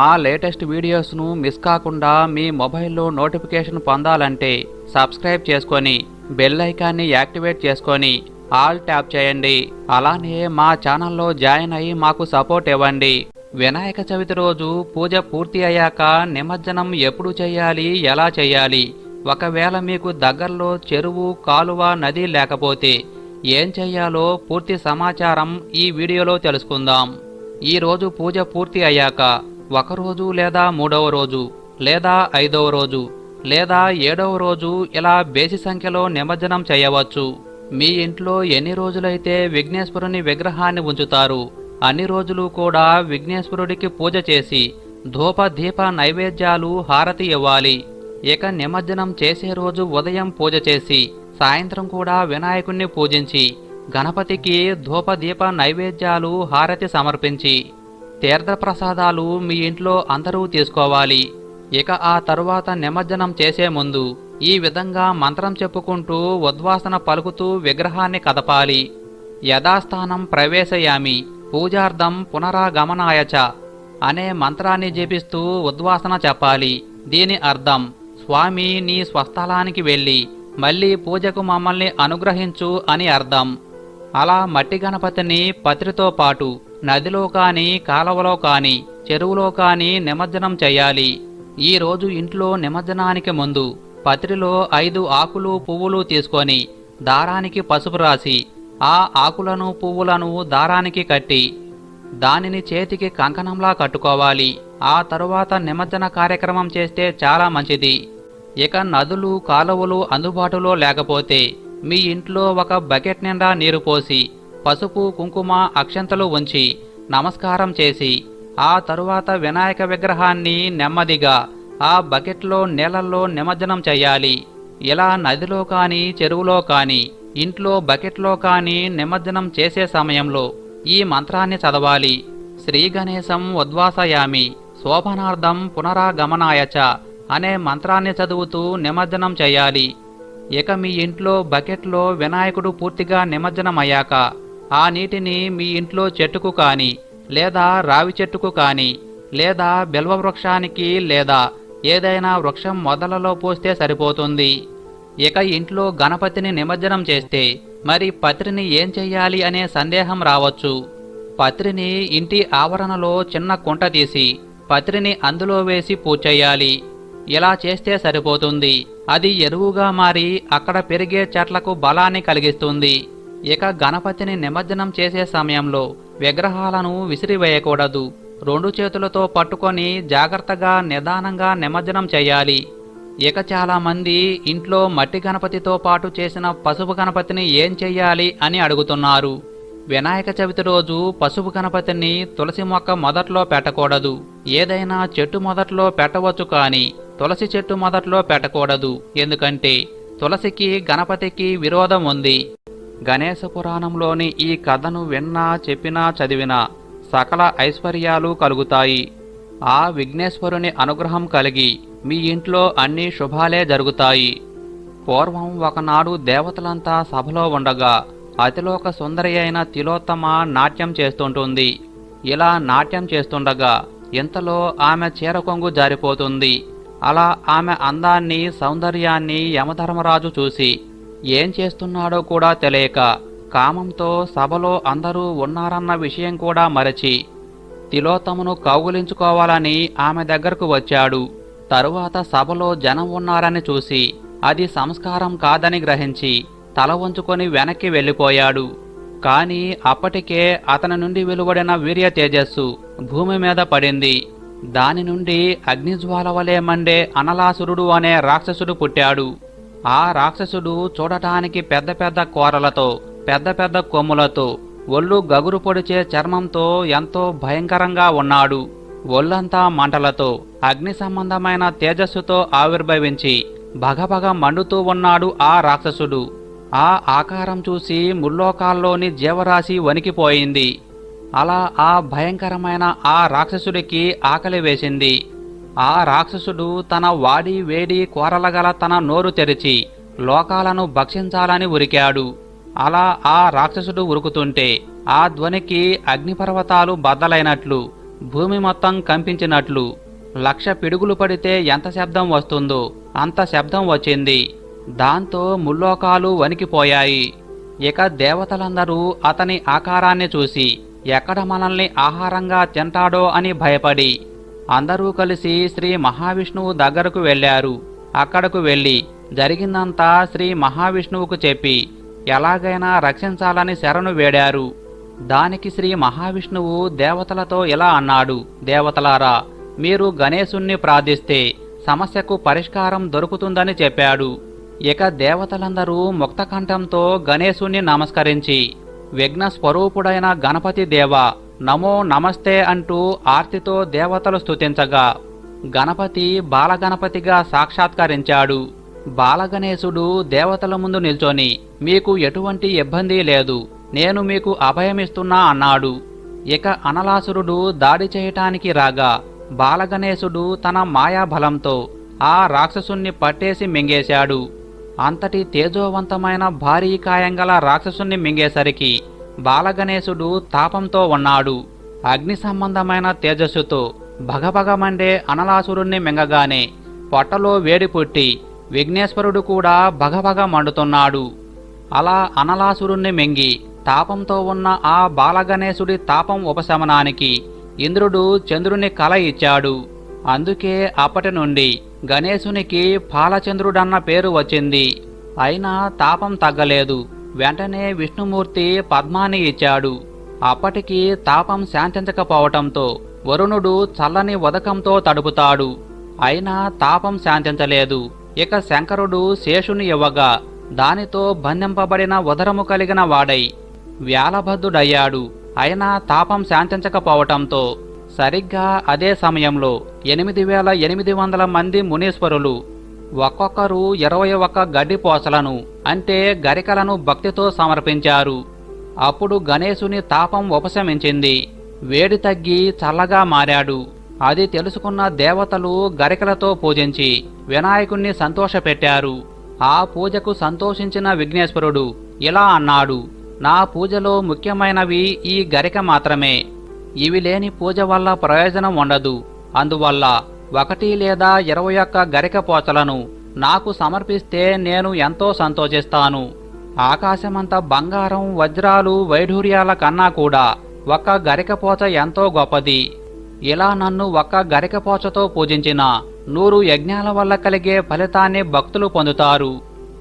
మా latest వీడియోస్ను miss కాకుండా మీ మొబైల్లో నోటిఫికేషన్ పొందాలంటే సబ్స్క్రైబ్ చేసుకొని బెల్ ఐకాన్ని యాక్టివేట్ చేసుకొని ఆల్ ట్యాప్ చేయండి. అలానే మా ఛానల్లో జాయిన్ అయ్యి మాకు సపోర్ట్ ఇవ్వండి. వినాయక చవితి రోజు పూజ పూర్తి అయ్యాక నిమజ్జనం ఎప్పుడు చేయాలి ఎలా చేయాలి? ఒకవేళ మీకు దగ్గరలో చెరువు కాలువ నది లేకపోతే ఏం చేయాలో పూర్తి సమాచారం ఈ వీడియోలో తెలుసుకుందాం. ఈరోజు పూజ పూర్తి అయ్యాక ఒకరోజు లేదా మూడవ రోజు లేదా ఐదవ రోజు లేదా ఏడవ రోజు ఇలా బేసి సంఖ్యలో నిమజ్జనం చేయవచ్చు. మీ ఇంట్లో ఎన్ని రోజులైతే విఘ్నేశ్వరుని విగ్రహాన్ని ఉంచుతారు అన్ని రోజులు కూడా విఘ్నేశ్వరుడికి పూజ చేసి ధూప దీప నైవేద్యాలు హారతి ఇవ్వాలి. ఇక నిమజ్జనం చేసే రోజు ఉదయం పూజ చేసి సాయంత్రం కూడా వినాయకుణ్ణి పూజించి గణపతికి ధూప దీప నైవేద్యాలు హారతి సమర్పించి తీర్థప్రసాదాలు మీ ఇంట్లో అందరూ తీసుకోవాలి. ఇక ఆ తరువాత నిమజ్జనం చేసే ముందు ఈ విధంగా మంత్రం చెప్పుకుంటూ ఉద్వాసన పలుకుతూ విగ్రహాన్ని కదపాలి. యథాస్థానం ప్రవేశయామి. పూజార్థం పునరాగమనాయచ అనే మంత్రాన్ని జపిస్తూ ఉద్వాసన చెప్పాలి. దీని అర్థం స్వామి నీ స్వస్థలానికి వెళ్ళి మళ్ళీ పూజకు మమ్మల్ని అనుగ్రహించు అని అర్థం. అలా మట్టి గణపతిని పత్రితో పాటు నదిలో కాని కాలవలో కాని చెరువులో కాని నిమజ్జనం చేయాలి. ఈరోజు ఇంట్లో నిమజ్జనానికి ముందు పత్రిలో ఐదు ఆకులు పువ్వులు తీసుకొని దారానికి పసుపు రాసి ఆ ఆకులను పువ్వులను దారానికి కట్టి దానిని చేతికి కంకణంలా కట్టుకోవాలి. ఆ తరువాత నిమజ్జన కార్యక్రమం చేస్తే చాలా మంచిది. ఇక నదులు కాలువలు అందుబాటులో లేకపోతే మీ ఇంట్లో ఒక బకెట్ నిండా నీరు పోసి పసుపు కుంకుమ అక్షంతలు ఉంచి నమస్కారం చేసి ఆ తరువాత వినాయక విగ్రహాన్ని నెమ్మదిగా ఆ బకెట్లో నీళ్ళల్లో నిమజ్జనం చేయాలి. ఇలా నదిలో కానీ చెరువులో కానీ ఇంట్లో బకెట్లో కానీ నిమజ్జనం చేసే సమయంలో ఈ మంత్రాన్ని చదవాలి. శ్రీ గణేశం ఉద్వాసయామి శోభనార్థం పునరాగమనాయచ అనే మంత్రాన్ని చదువుతూ నిమజ్జనం చేయాలి. ఇక మీ ఇంట్లో బకెట్లో వినాయకుడు పూర్తిగా నిమజ్జనమయ్యాక ఆ నీటిని మీ ఇంట్లో చెట్టుకు కాని లేదా రావి చెట్టుకు కాని లేదా బిల్వ వృక్షానికి లేదా ఏదైనా వృక్షం మొదలలో పోస్తే సరిపోతుంది. ఇక ఇంట్లో గణపతిని నిమజ్జనం చేస్తే మరి పత్రిని ఏం చెయ్యాలి అనే సందేహం రావచ్చు. పత్రిని ఇంటి ఆవరణలో చిన్న కుంట తీసి పత్రిని అందులో వేసి పూజ చేయాలి. ఇలా చేస్తే సరిపోతుంది. అది ఎరువుగా మారి అక్కడ పెరిగే చెట్లకు బలాన్ని కలిగిస్తుంది. ఇక గణపతిని నిమజ్జనం చేసే సమయంలో విగ్రహాలను విసిరివేయకూడదు. రెండు చేతులతో పట్టుకొని జాగ్రత్తగా నిదానంగా నిమజ్జనం చేయాలి. ఇక చాలామంది ఇంట్లో మట్టి గణపతితో పాటు చేసిన పసుపు గణపతిని ఏం చెయ్యాలి అని అడుగుతున్నారు. వినాయక చవితి రోజు పసుపు గణపతిని తులసి మొక్క మొదట్లో పెట్టకూడదు. ఏదైనా చెట్టు మొదట్లో పెట్టవచ్చు కానీ తులసి చెట్టు మొదట్లో పెట్టకూడదు. ఎందుకంటే తులసికి గణపతికి విరోధం ఉంది. గణేశ పురాణంలోని ఈ కథను విన్నా చెప్పినా చదివినా సకల ఐశ్వర్యాలు కలుగుతాయి. ఆ విఘ్నేశ్వరుని అనుగ్రహం కలిగి మీ ఇంట్లో అన్ని శుభాలే జరుగుతాయి. పూర్వం ఒకనాడు దేవతలంతా సభలో ఉండగా అతిలోక సుందరి అయిన తిలోత్తమ నాట్యం చేస్తుంటుంది. ఇలా నాట్యం చేస్తుండగా ఇంతలో ఆమె చీరకొంగు జారిపోతుంది. అలా ఆమె అందాన్ని సౌందర్యాన్ని యమధర్మరాజు చూసి ఏం చేస్తున్నాడో కూడా తెలియక కామంతో సభలో అందరూ ఉన్నారన్న విషయం కూడా మరచి తిలోతమును కౌగులించుకోవాలని ఆమె దగ్గరకు వచ్చాడు. తరువాత సభలో జనం ఉన్నారని చూసి అది సంస్కారం కాదని గ్రహించి తల వంచుకొని వెనక్కి వెళ్ళిపోయాడు. కాని అప్పటికే అతని నుండి వెలువడిన వీర్య తేజస్సు భూమి మీద పడింది. దాని నుండి అగ్నిజ్వాల వలె మండే అనలాసురుడు అనే రాక్షసుడు పుట్టాడు. ఆ రాక్షసుడు చూడటానికి పెద్ద పెద్ద కోరలతో పెద్ద పెద్ద కొమ్ములతో ఒళ్ళు గగురు పొడిచే చర్మంతో ఎంతో భయంకరంగా ఉన్నాడు. ఒళ్ళంతా మంటలతో అగ్ని సంబంధమైన తేజస్సుతో ఆవిర్భవించి భగభగ మండుతూ ఉన్నాడు ఆ రాక్షసుడు. ఆ ఆకారం చూసి ముల్లోకాల్లోని జీవరాశి వణికిపోయింది. అలా ఆ భయంకరమైన ఆ రాక్షసుడికి ఆకలి వేసింది. ఆ రాక్షసుడు తన వాడి వేడి కోరలగల తన నోరు తెరిచి లోకాలను భక్షించాలని ఉరికాడు. అలా ఆ రాక్షసుడు ఉరుకుతుంటే ఆ ధ్వనికి అగ్నిపర్వతాలు బద్దలైనట్లు భూమి మొత్తం కంపించినట్లు లక్ష పిడుగులు పడితే ఎంత శబ్దం వస్తుందో అంత శబ్దం వచ్చింది. దాంతో ముల్లోకాలు వణికిపోయాయి. ఇక దేవతలందరూ అతని ఆకారాన్ని చూసి ఎక్కడ మనల్ని ఆహారంగా తింటాడో అని భయపడి అందరూ కలిసి శ్రీ మహావిష్ణువు దగ్గరకు వెళ్ళారు. అక్కడకు వెళ్ళి జరిగిందంతా శ్రీ మహావిష్ణువుకు చెప్పి ఎలాగైనా రక్షించాలని శరణు వేడారు. దానికి శ్రీ మహావిష్ణువు దేవతలతో ఇలా అన్నాడు దేవతలారా మీరు గణేశుణ్ణి ప్రార్థిస్తే సమస్యకు పరిష్కారం దొరుకుతుందని చెప్పాడు. ఇక దేవతలందరూ ముక్తకంఠంతో గణేశుణ్ణి నమస్కరించి విఘ్న స్వరూపుడైన గణపతి దేవ నమో నమస్తే అంటూ ఆర్తితో దేవతలు స్తుతించగా గణపతి బాలగణపతిగా సాక్షాత్కరించాడు. బాలగణేశుడు దేవతల ముందు నిల్చొని మీకు ఎటువంటి ఇబ్బంది లేదు నేను మీకు అభయమిస్తున్నా అన్నాడు. ఇక అనలాసురుడు దాడి చేయటానికి రాగా బాలగణేశుడు తన మాయాబలంతో ఆ రాక్షసుణ్ణి పట్టేసి మింగేశాడు. అంతటి తేజోవంతమైన భారీ కాయంగల రాక్షసుణ్ణి మింగేసరికి బాలగణేశుడు తాపంతో ఉన్నాడు. అగ్ని సంబంధమైన తేజస్సుతో భగభగమండే అనలాసురుణ్ణి మింగగానే పొట్టలో వేడి పుట్టి విఘ్నేశ్వరుడు కూడా భగభగ మండుతున్నాడు. అలా అనలాసురుణ్ణి మింగి తాపంతో ఉన్న ఆ బాలగణేశుడి తాపం ఉపశమనానికి ఇంద్రుడు చంద్రుని కల ఇచ్చాడు. అందుకే అప్పటి నుండి గణేశునికి పాలచంద్రుడన్న పేరు వచ్చింది. అయినా తాపం తగ్గలేదు. వెంటనే విష్ణుమూర్తి పద్మాని ఇచ్చాడు. అప్పటికి తాపం శాంతించకపోవటంతో వరుణుడు చల్లని ఉదకంతో తడుపుతాడు. అయినా తాపం శాంతించలేదు. ఇక శంకరుడు శేషుని ఇవ్వగా దానితో బంధింపబడిన ఉదరము కలిగిన వాడై వ్యాలబద్ధుడయ్యాడు అయినా తాపం శాంతించకపోవటంతో సరిగ్గా అదే సమయంలో ఎనిమిది వేల ఎనిమిది వందల మంది మునీశ్వరులు ఒక్కొక్కరు ఇరవై ఒక్క గడ్డి పోసలను అంటే గరికలను భక్తితో సమర్పించారు. అప్పుడు గణేశుని తాపం ఉపశమించింది. వేడి తగ్గి చల్లగా మారాడు. అది తెలుసుకున్న దేవతలు గరికలతో పూజించి వినాయకుణ్ణి సంతోషపెట్టారు. ఆ పూజకు సంతోషించిన విఘ్నేశ్వరుడు ఇలా అన్నాడు నా పూజలో ముఖ్యమైనవి ఈ గరిక మాత్రమే. ఇవి లేని పూజ వల్ల ప్రయోజనం ఉండదు. అందువల్ల ఒకటి లేదా ఇరవై ఒక్క గరికపోచలను నాకు సమర్పిస్తే నేను ఎంతో సంతోషిస్తాను. ఆకాశమంత బంగారం వజ్రాలు వైఢూర్యాల కన్నా కూడా ఒక్క గరికపోచ ఎంతో గొప్పది. ఇలా నన్ను ఒక్క గరికపోచతో పూజించిన నూరు యజ్ఞాల వల్ల కలిగే ఫలితాన్ని భక్తులు పొందుతారు.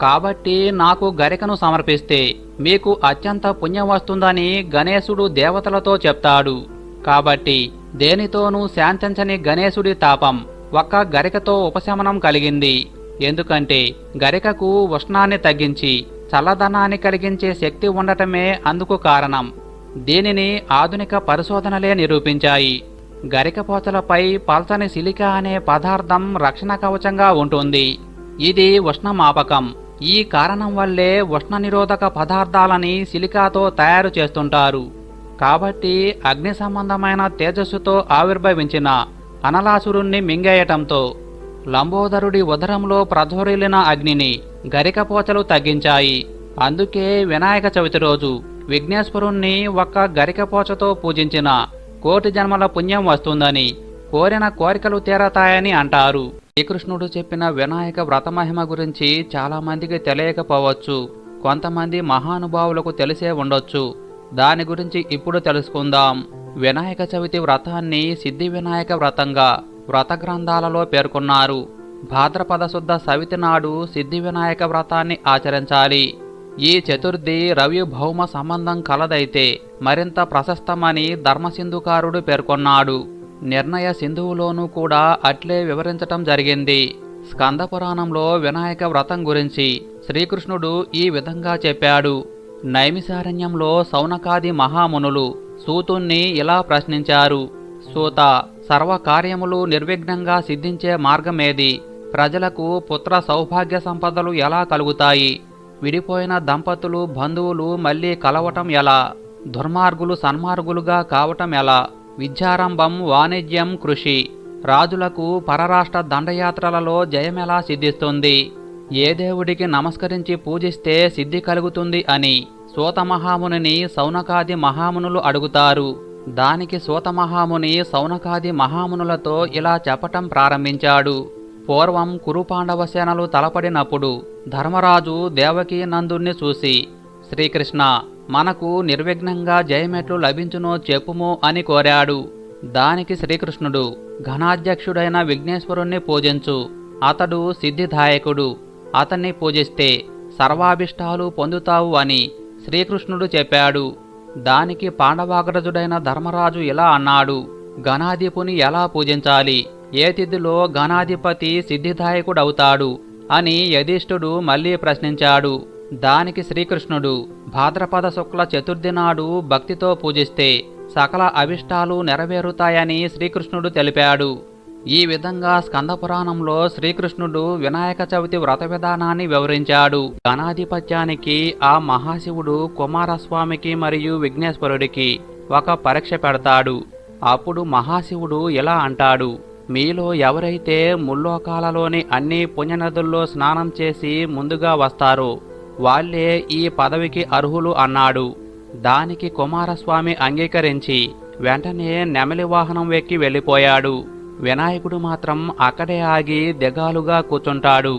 కాబట్టి నాకు గరికను సమర్పిస్తే మీకు అత్యంత పుణ్యం వస్తుందని గణేశుడు దేవతలతో చెప్తాడు. కాబట్టి దేనితోనూ శాంతించని గణేశుడి తాపం ఒక్క గరికతో ఉపశమనం కలిగింది. ఎందుకంటే గరికకు ఉష్ణాన్ని తగ్గించి చల్లదనాన్ని కలిగించే శక్తి ఉండటమే అందుకు కారణం. దీనిని ఆధునిక పరిశోధనలే నిరూపించాయి. గరికపోతలపై పల్చని సిలికా అనే పదార్థం రక్షణ కవచంగా ఉంటుంది. ఇది ఉష్ణమాపకం. ఈ కారణం వల్లే ఉష్ణ నిరోధక పదార్థాలని సిలికాతో తయారు చేస్తుంటారు. కాబట్టి అగ్ని సంబంధమైన తేజస్సుతో ఆవిర్భవించిన అనలాసురుణ్ణి మింగేయటంతో లంబోదరుడి ఉదరంలో ప్రజ్వరిల్లిన అగ్నిని గరికపోచలు తగ్గించాయి. అందుకే వినాయక చవితి రోజు విఘ్నేశ్వరుణ్ణి ఒక్క గరికపోచతో పూజించిన కోటి జన్మల పుణ్యం వస్తుందని కోరిన కోరికలు తీరతాయని అంటారు. శ్రీకృష్ణుడు చెప్పిన వినాయక వ్రతమహిమ గురించి చాలామందికి తెలియకపోవచ్చు. కొంతమంది మహానుభావులకు తెలిసే ఉండొచ్చు. దాని గురించి ఇప్పుడు తెలుసుకుందాం. వినాయక చవితి వ్రతాన్ని సిద్ధి వినాయక వ్రతంగా వ్రత గ్రంథాలలో పేర్కొన్నారు. భాద్రపద శుద్ధ సవితి నాడు సిద్ధి వినాయక వ్రతాన్ని ఆచరించాలి. ఈ చతుర్థి రవి భౌమ సంబంధం కలదైతే మరింత ప్రశస్తమని ధర్మసింధుకారుడు పేర్కొన్నాడు. నిర్ణయ సింధువులోనూ కూడా అట్లే వివరించటం జరిగింది. స్కందపురాణంలో వినాయక వ్రతం గురించి శ్రీకృష్ణుడు ఈ విధంగా చెప్పాడు. నైమిసారణ్యంలో సౌనకాది మహామునులు సూతుణ్ణి ఇలా ప్రశ్నించారు. సూత సర్వకార్యములు నిర్విఘ్నంగా సిద్ధించే మార్గమేది? ప్రజలకు పుత్ర సౌభాగ్య సంపదలు ఎలా కలుగుతాయి? విడిపోయిన దంపతులు బంధువులు మళ్ళీ కలవటం ఎలా? దుర్మార్గులు సన్మార్గులుగా కావటం ఎలా? విద్యారంభం వాణిజ్యం కృషి. రాజులకు పరరాష్ట్ర దండయాత్రలలో జయమెలా సిద్ధిస్తుంది? ఏ దేవుడికి నమస్కరించి పూజిస్తే సిద్ధి కలుగుతుంది అని సూతమహాముని సౌనకాది మహామునులు అడుగుతారు. దానికి సూతమహాముని సౌనకాది మహామునులతో ఇలా చెప్పటం ప్రారంభించాడు. పూర్వం కురుపాండవ సేనలు తలపడినప్పుడు ధర్మరాజు దేవకీ నందుణ్ణి చూసి శ్రీకృష్ణ మనకు నిర్విఘ్నంగా జయమెట్లు లభించునో చెప్పుము అని కోరాడు. దానికి శ్రీకృష్ణుడు ఘనాధ్యక్షుడైన విఘ్నేశ్వరుణ్ణి పూజించు. అతడు సిద్ధిదాయకుడు. అతన్ని పూజిస్తే సర్వాభిష్టాలు పొందుతావు అని శ్రీకృష్ణుడు చెప్పాడు. దానికి పాండవాగ్రజుడైన ధర్మరాజు ఇలా అన్నాడు. గణాధిపుని ఎలా పూజించాలి? ఏ తిథిలో గణాధిపతి సిద్ధిదాయకుడవుతాడు? అని యధిష్ఠుడు మళ్ళీ ప్రశ్నించాడు. దానికి శ్రీకృష్ణుడు భాద్రపద శుక్ల చతుర్థి నాడు భక్తితో పూజిస్తే సకల అభిష్టాలు నెరవేరుతాయని శ్రీకృష్ణుడు తెలిపాడు. ఈ విధంగా స్కందపురాణంలో శ్రీకృష్ణుడు వినాయక చవితి వ్రత విధానాన్ని వివరించాడు. గణాధిపత్యానికి ఆ మహాశివుడు కుమారస్వామికి మరియు విఘ్నేశ్వరుడికి ఒక పరీక్ష పెడతాడు. అప్పుడు మహాశివుడు ఇలా అంటాడు మీలో ఎవరైతే ముల్లోకాలలోని అన్ని పుణ్యనదుల్లో స్నానం చేసి ముందుగా వస్తారో వాళ్ళే ఈ పదవికి అర్హులు అన్నాడు. దానికి కుమారస్వామి అంగీకరించి వెంటనే నెమలి వాహనం ఎక్కి వెళ్ళిపోయాడు. వినాయకుడు మాత్రం అక్కడే ఆగి దిగాలుగా కూర్చుంటాడు.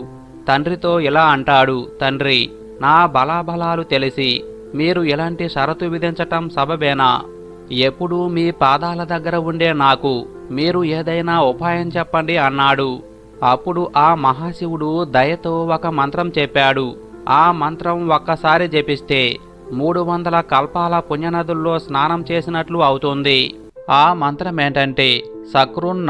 తండ్రితో ఇలా అంటాడు తండ్రి నా బలాబలాలు తెలిసి మీరు ఇలాంటి షరతు విధించటం సబబేనా? ఎప్పుడూ మీ పాదాల దగ్గర ఉండే నాకు మీరు ఏదైనా ఉపాయం చెప్పండి అన్నాడు. అప్పుడు ఆ మహాశివుడు దయతో ఒక మంత్రం చెప్పాడు. ఆ మంత్రం ఒక్కసారి జపిస్తే మూడు వందల కల్పాల పుణ్యనదుల్లో స్నానం చేసినట్లు అవుతుంది. ఆ మంత్రం ఏంటంటే సక్రున్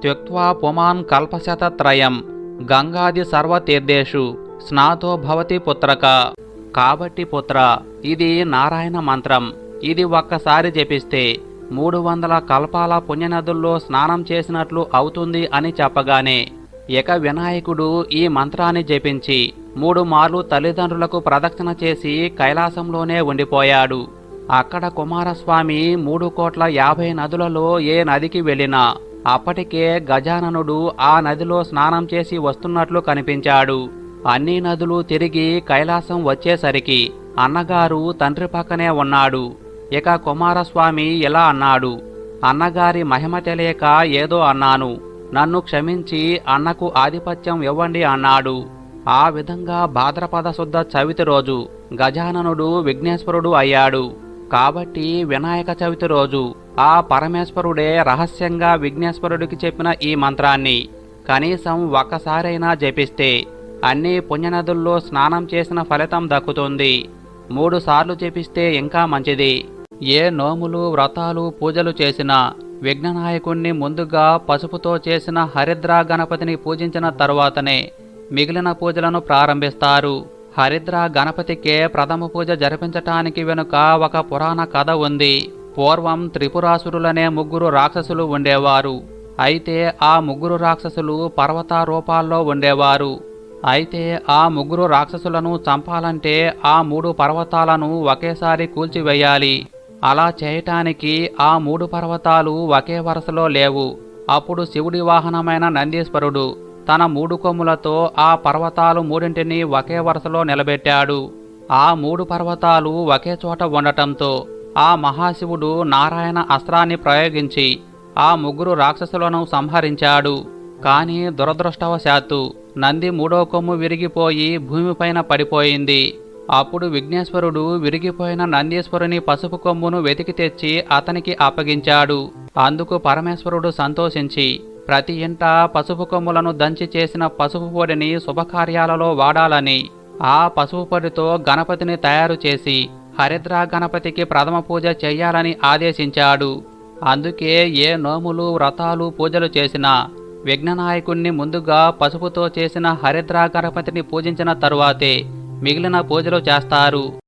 త్యక్వా పుమాన్ కల్పశతత్రయం గంగాది సర్వతీర్థేషు స్నాతో భవతి పుత్రక. కాబట్టి పుత్ర ఇది నారాయణ మంత్రం. ఇది ఒక్కసారి జపిస్తే మూడు వందల కల్పాల పుణ్యనదుల్లో స్నానం చేసినట్లు అవుతుంది అని చెప్పగానే ఇక వినాయకుడు ఈ మంత్రాన్ని జపించి మూడు మార్లు తల్లిదండ్రులకు ప్రదక్షిణ చేసి కైలాసంలోనే ఉండిపోయాడు. అక్కడ కుమారస్వామి మూడు కోట్ల యాభై నదులలో ఏ నదికి వెళ్ళినా అప్పటికే గజాననుడు ఆ నదిలో స్నానం చేసి వస్తున్నట్లు కనిపించాడు. అన్ని నదులు తిరిగి కైలాసం వచ్చేసరికి అన్నగారు తండ్రి పక్కనే ఉన్నాడు. ఇక కుమారస్వామి ఇలా అన్నాడు అన్నగారి మహిమ తెలియక ఏదో అన్నాను. నన్ను క్షమించి అన్నకు ఆధిపత్యం ఇవ్వండి అన్నాడు. ఆ విధంగా భాద్రపద శుద్ధ చవితి రోజు గజాననుడు విఘ్నేశ్వరుడు అయ్యాడు. కాబట్టి వినాయక చవితి రోజు ఆ పరమేశ్వరుడే రహస్యంగా విఘ్నేశ్వరుడికి చెప్పిన ఈ మంత్రాన్ని కనీసం ఒక్కసారైనా జపిస్తే అన్ని పుణ్యనదుల్లో స్నానం చేసిన ఫలితం దక్కుతుంది. మూడుసార్లు జపిస్తే ఇంకా మంచిది. ఏ నోములు వ్రతాలు పూజలు చేసినా విఘ్ననాయకుణ్ణి ముందుగా పసుపుతో చేసిన హరిద్రా గణపతిని పూజించిన తరువాతనే మిగిలిన పూజలను ప్రారంభిస్తారు. హరిద్ర గణపతికే ప్రథమ పూజ జరిపించటానికి వెనుక ఒక పురాణ కథ ఉంది. పూర్వం త్రిపురాసురులనే ముగ్గురు రాక్షసులు ఉండేవారు. అయితే ఆ ముగ్గురు రాక్షసులు పర్వత రూపాల్లో ఉండేవారు. అయితే ఆ ముగ్గురు రాక్షసులను చంపాలంటే ఆ మూడు పర్వతాలను ఒకేసారి కూల్చివేయాలి. అలా చేయటానికి ఆ మూడు పర్వతాలు ఒకే వరుసలో లేవు. అప్పుడు శివుడి వాహనమైన నందీశ్వరుడు తన మూడు కొమ్ములతో ఆ పర్వతాలు మూడింటిని ఒకే వరుసలో నిలబెట్టాడు. ఆ మూడు పర్వతాలు ఒకే చోట ఉండటంతో ఆ మహాశివుడు నారాయణ అస్త్రాన్ని ప్రయోగించి ఆ ముగ్గురు రాక్షసులను సంహరించాడు. కానీ దురదృష్టవశాత్తు నంది మూడో కొమ్ము విరిగిపోయి భూమిపైన పడిపోయింది. అప్పుడు విఘ్నేశ్వరుడు విరిగిపోయిన నందీశ్వరుని పసుపు కొమ్మును వెతికి తెచ్చి అతనికి అప్పగించాడు. అందుకు పరమేశ్వరుడు సంతోషించి ప్రతి ఇంట పసుపు కొమ్ములను దంచి చేసిన పసుపు పొడిని శుభకార్యాలలో వాడాలని. ఆ పసుపు పొడితో గణపతిని తయారు చేసి హరిద్రా గణపతికి ప్రథమ పూజ చేయాలని ఆదేశించాడు. అందుకే ఏ నోములు వ్రతాలు పూజలు చేసినా విఘ్ననాయకుణ్ణి ముందుగా పసుపుతో చేసిన హరిద్రా గణపతిని పూజించిన తరువాతే మిగిలిన పూజలు చేస్తారు.